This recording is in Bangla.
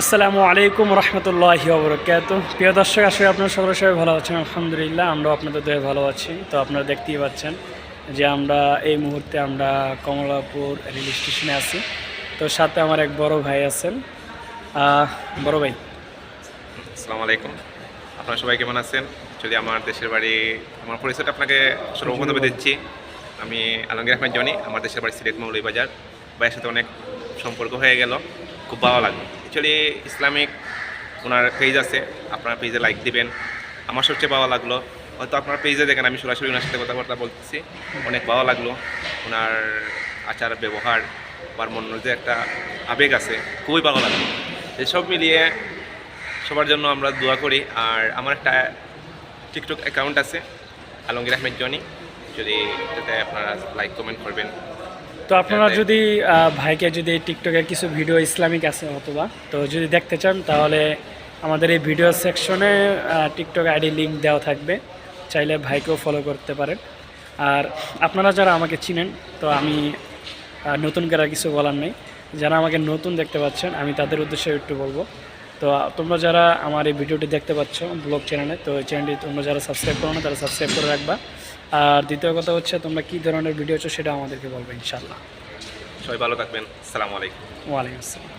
আসসালামু আলাইকুম রহমতুল্লাহি ওবরকাত প্রিয় দর্শক আসলে আপনারা সকলে সবাই ভালো আছেন। আলহামদুলিল্লাহ, আমরাও আপনাদের দেহে ভালো আছি। তো আপনারা দেখতেই পাচ্ছেন যে আমরা এই মুহূর্তে আমরা কমলাপুর রেল স্টেশনে আছি। তো সাথে আমার এক বড় ভাই আছেন। বড় ভাই। আসসালামু আলাইকুম। আপনারা সবাই কেমন আছেন? যদি আমার দেশের বাড়ি, আমার পরিচয়টা আপনাকে সর্বপ্রথমে দিচ্ছি। আমি আলমগীর আহমেদ জনি, আমার দেশের বাড়ি সিলেট মৌলভীবাজার। ভাইয়ের সাথে অনেক সম্পর্ক হয়ে গেল। খুব ভালো লাগল। অ্যাকচুয়ালি ইসলামিক ওনার পেজ আছে, আপনার পেজে লাইক দিবেন। আমার সবচেয়ে ভালো লাগল। হয়তো আপনার পেজে দেখেন, আমি সরাসরি ওনার সাথে কথাবার্তা বলতেছি। অনেক ভালো লাগল। ওনার আচার, ব্যবহার বা মনের যে একটা আবেগ আছে। খুবই ভালো লাগল। এসব মিলিয়ে সবার জন্য আমরা দোয়া করি। আর আমার একটা টিকটক অ্যাকাউন্ট আছে, আলমগীর আহমেদ জনি। যদি এটাতে আপনারা লাইক কমেন্ট করবেন। তো আপনারা যদি ভাইকে যদি টিকটকের কিছু ভিডিও ইসলামিক আছে অথবা তো যদি দেখতে চান তাহলে আমাদের এই ভিডিও সেকশনে টিকটক আইডি লিঙ্ক দেওয়া থাকবে। চাইলে ভাইকেও ফলো করতে পারেন। আর আপনারা যারা আমাকে চিনেন তো আমি নতুন করে কিছু বলার নেই। যারা আমাকে নতুন দেখতে পাচ্ছেন আমি তাদের উদ্দেশ্যে একটু বলব। তো তোমরা যারা আমার এই ভিডিওটি দেখতে পাচ্ছ ব্লগ চ্যানেলে তো এই চ্যানেলটি তোমরা যারা সাবস্ক্রাইব করো না তারা সাবস্ক্রাইব করে রাখবা। আর দ্বিতীয় কথা হচ্ছে তোমরা কী ধরনের ভিডিও হচ্ছে সেটা আমাদেরকে বলবে ইনশাল্লাহ সবাই ভালো থাকবেন। আসসালামু আলাইকুম। ওয়ালাইকুম আসসালাম।